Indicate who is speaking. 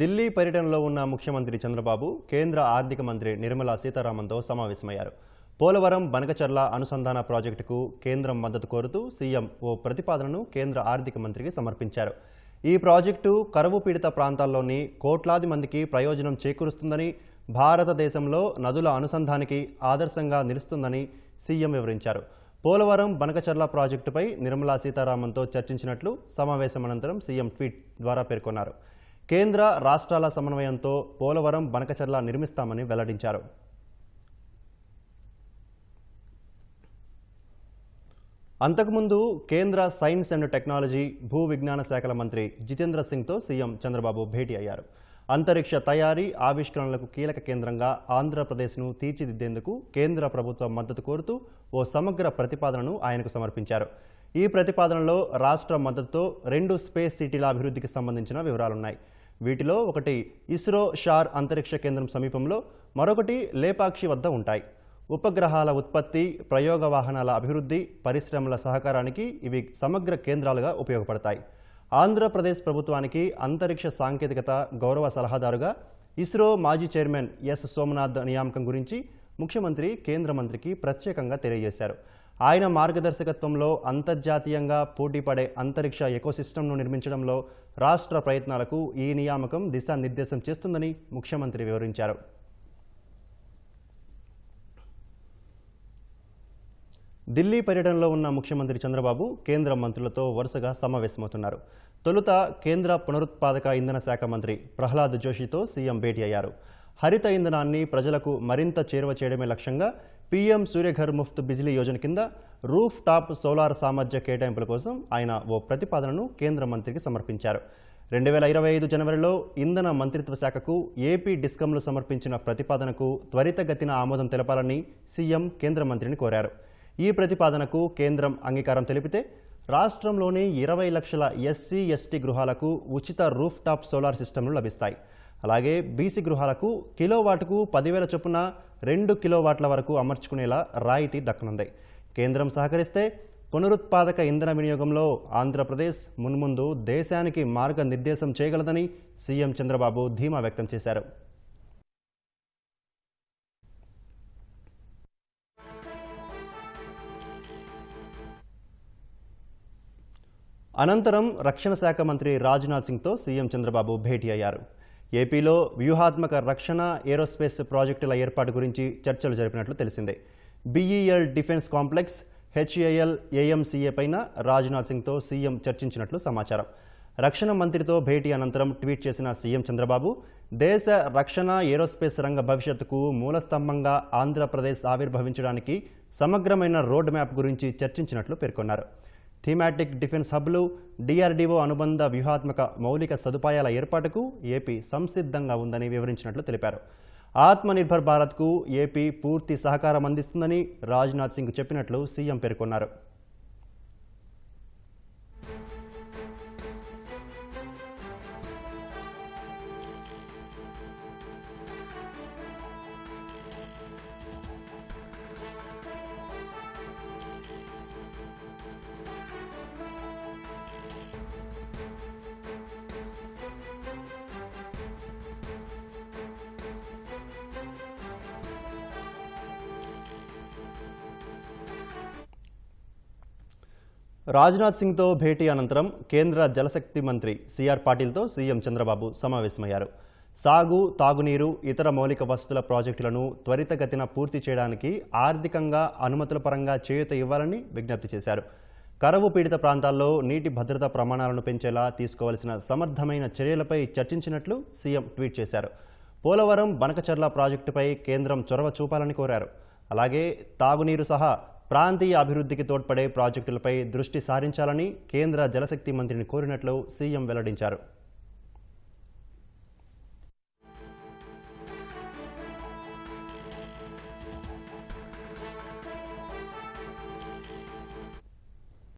Speaker 1: ఢిల్లీ పర్యటనలో ఉన్న ముఖ్యమంత్రి చంద్రబాబు కేంద్ర ఆర్థిక మంత్రి నిర్మలా సీతారామన్తో సమావేశమయ్యారు. పోలవరం బనకచర్ల అనుసంధాన ప్రాజెక్టుకు కేంద్రం మద్దతు కోరుతూ సీఎం ఓ ప్రతిపాదనను కేంద్ర ఆర్థిక మంత్రికి సమర్పించారు. ఈ ప్రాజెక్టు కరువు పీడిత ప్రాంతాల్లోని కోట్లాది మందికి ప్రయోజనం చేకూరుస్తుందని భారతదేశంలో నదుల అనుసంధానికి ఆదర్శంగా నిలుస్తుందని సీఎం వివరించారు. పోలవరం బనకచర్ల ప్రాజెక్టుపై నిర్మలా సీతారామన్తో చర్చించినట్లు సమావేశం అనంతరం సీఎం ట్వీట్ ద్వారా పేర్కొన్నారు. కేంద్ర రాష్ట్రాల సమన్వయంతో పోలవరం బనకచర్ల నిర్మిస్తామని వెల్లడించారు. అంతకుముందు కేంద్ర సైన్స్ అండ్ టెక్నాలజీ భూ విజ్ఞాన శాఖల మంత్రి జితేంద్ర సింగ్తో సీఎం చంద్రబాబు భేటీ అయ్యారు. అంతరిక్ష తయారీ ఆవిష్కరణలకు కీలక కేంద్రంగా ఆంధ్రప్రదేశ్ను తీర్చిదిద్దేందుకు కేంద్ర ప్రభుత్వం మద్దతు కోరుతూ ఓ సమగ్ర ప్రతిపాదనను ఆయనకు సమర్పించారు. ఈ ప్రతిపాదనలో రాష్ట్ర మద్దతుతో రెండు స్పేస్ సిటీల అభివృద్ధికి సంబంధించిన వివరాలున్నాయి. వీటిలో ఒకటి ఇస్రో షార్ అంతరిక్ష కేంద్రం సమీపంలో మరొకటి లేపాక్షి వద్ద ఉంటాయి. ఉపగ్రహాల ఉత్పత్తి ప్రయోగ వాహనాల అభివృద్ధి పరిశ్రమల సహకారానికి ఇవి సమగ్ర కేంద్రాలుగా ఉపయోగపడతాయి. ఆంధ్రప్రదేశ్ ప్రభుత్వానికి అంతరిక్ష సాంకేతికత గౌరవ సలహాదారుగా ఇస్రో మాజీ చైర్మన్ ఎస్ సోమనాథ్ నియామకం గురించి ముఖ్యమంత్రి కేంద్ర మంత్రికి ప్రత్యేకంగా తెలియజేశారు. ఆయన మార్గదర్శకత్వంలో అంతర్జాతీయంగా పోటీపడే అంతరిక్ష ఎకోసిస్టమ్ను నిర్మించడంలో రాష్ట్ర ప్రయత్నాలకు ఈ నియామకం దిశానిర్దేశం చేస్తుందని ముఖ్యమంత్రి వివరించారు. ఢిల్లీ పర్యటనలో ఉన్న ముఖ్యమంత్రి చంద్రబాబు కేంద్ర మంత్రులతో వరుసగా సమావేశమవుతున్నారు. తొలుత కేంద్ర పునరుత్పాదక ఇంధన శాఖ మంత్రి ప్రహ్లాద్ జోషితో సీఎం భేటీ అయ్యారు. హరిత ఇంధనాన్ని ప్రజలకు మరింత చేరువ చేయడమే లక్ష్యంగా పీఎం సూర్యఘర్ ముఫ్త్ బిజిలీ యోజన కింద రూఫ్ టాప్ సోలార్ సామర్థ్య కేటాయింపుల కోసం ఆయన ఓ ప్రతిపాదనను కేంద్ర మంత్రికి సమర్పించారు. రెండు వేల ఇరవై ఐదు జనవరిలో ఇంధన మంత్రిత్వ శాఖకు ఏపీ డిస్కంలు సమర్పించిన ప్రతిపాదనకు త్వరితగతిన ఆమోదం తెలపాలని సీఎం కేంద్ర మంత్రిని కోరారు. ఈ ప్రతిపాదనకు కేంద్రం అంగీకారం తెలిపితే రాష్ట్రంలోని ఇరవై లక్షల ఎస్సీ ఎస్టీ గృహాలకు ఉచిత రూఫ్ టాప్ సోలార్ సిస్టమ్లు లభిస్తాయి. అలాగే బీసీ గృహాలకు కిలోవాట్కు పదివేల చొప్పున రెండు కిలోవాట్ల వరకు అమర్చుకునేలా రాయితీ దక్కనుంది. కేంద్రం సహకరిస్తే పునరుత్పాదక ఇంధన వినియోగంలో ఆంధ్రప్రదేశ్ మున్ముందు దేశానికి మార్గనిర్దేశం చేయగలదని సీఎం చంద్రబాబు ధీమా వ్యక్తం చేశారు. అనంతరం రక్షణ శాఖ మంత్రి రాజ్నాథ్ సింగ్తో సీఎం చంద్రబాబు భేటీ అయ్యారు. ఏపీలో వ్యూహాత్మక రక్షణ ఏరోస్పేస్ ప్రాజెక్టుల ఏర్పాటు గురించి చర్చలు జరిపినట్లు తెలిసిందే. BEL defence complex HAL AMCA పైన రాజ్నాథ్ సింగ్తో సీఎం చర్చించినట్లు సమాచారం. రక్షణ మంత్రితో భేటీ అనంతరం ట్వీట్ చేసిన సీఎం చంద్రబాబు దేశ రక్షణ ఏరోస్పేస్ రంగ భవిష్యత్తుకు మూలస్తంభంగా ఆంధ్రప్రదేశ్ ఆవిర్భవించడానికి సమగ్రమైన రోడ్ మ్యాప్ గురించి చర్చించినట్లు పేర్కొన్నారు. థీమాటిక్ డిఫెన్స్ హబ్లు డిఆర్డీఓ అనుబంధ వ్యూహాత్మక మౌలిక సదుపాయాల ఏర్పాటుకు ఏపీ సంసిద్ధంగా ఉందని వివరించినట్లు తెలిపారు. ఆత్మనిర్భర్ భారత్కు ఏపీ పూర్తి సహకారం అందిస్తుందని రాజ్నాథ్ సింగ్ చెప్పినట్లు సీఎం పేర్కొన్నారు. రాజ్నాథ్ సింగ్తో భేటీ అనంతరం కేంద్ర జలశక్తి మంత్రి సిఆర్ పాటిల్తో సీఎం చంద్రబాబు సమావేశమయ్యారు. సాగు తాగునీరు ఇతర మౌలిక వసతుల ప్రాజెక్టులను త్వరితగతిన పూర్తి చేయడానికి ఆర్థికంగా అనుమతుల పరంగా చేయూత ఇవ్వాలని విజ్ఞప్తి చేశారు. కరవు పీడిత ప్రాంతాల్లో నీటి భద్రత ప్రమాణాలను పెంచేలా తీసుకోవాల్సిన సమర్థమైన చర్యలపై చర్చించినట్లు సీఎం ట్వీట్ చేశారు. పోలవరం బనకచర్ల ప్రాజెక్టుపై కేంద్రం చొరవ చూపాలని కోరారు. అలాగే తాగునీరు సహా ప్రాంతీయ అభివృద్ధికి తోడ్పడే ప్రాజెక్టులపై దృష్టి సారించాలని కేంద్ర జలశక్తి మంత్రిని కోరినట్లు సీఎం వెల్లడించారు.